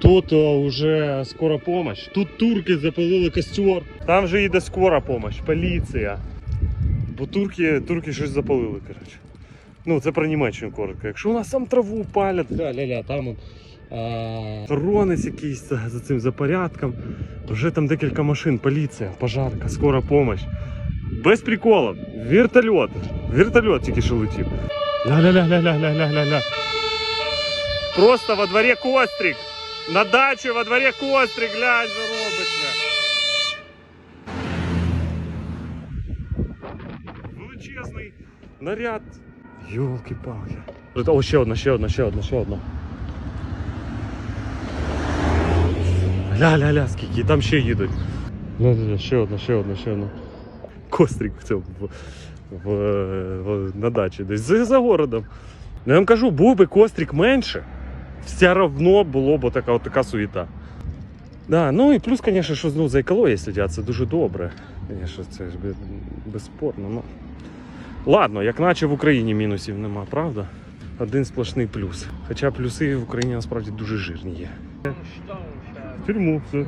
Тут о, вже скора помощь. Тут турки запалили костер. Там вже їде скора помощь, поліція. Бо турки, турки щось запалили, коротше. Ну, це про Німеччину коротко. Якщо у нас там траву палять, ля-ля-ля, там он, а, охоронець якийсь за, за цим за порядком. Вже там декілька машин, поліція, пожарка, скора помощь. Без приколів. Вертольот. Вертольот тільки що летів. Ля-ля-ля-ля-ля-ля-ля-ля. Просто во дворі кострик. На дачі во дворі кострик, глянь, що робиться. Величезний наряд. Йолки-палки. О, ще одна, ще одна, ще одна, ще одна. Ля-ля-ля, скільки, там ще їдуть. Ля-ля-ля, ще одна, ще одна, ще одна. Кострик в цьому в, в, в, на дачі десь за, за городом. Ну, я вам кажу, був би кострик менше, все равно було б така, така суєта. Да, ну і плюс, звісно, що ну, за екологією слідять, це дуже добре. Звісно, це ж безспорно. Ну. Ладно, як наче в Україні мінусів нема, правда? Один сплошний плюс. Хоча плюси в Україні насправді дуже жирні є. В тюрму, все.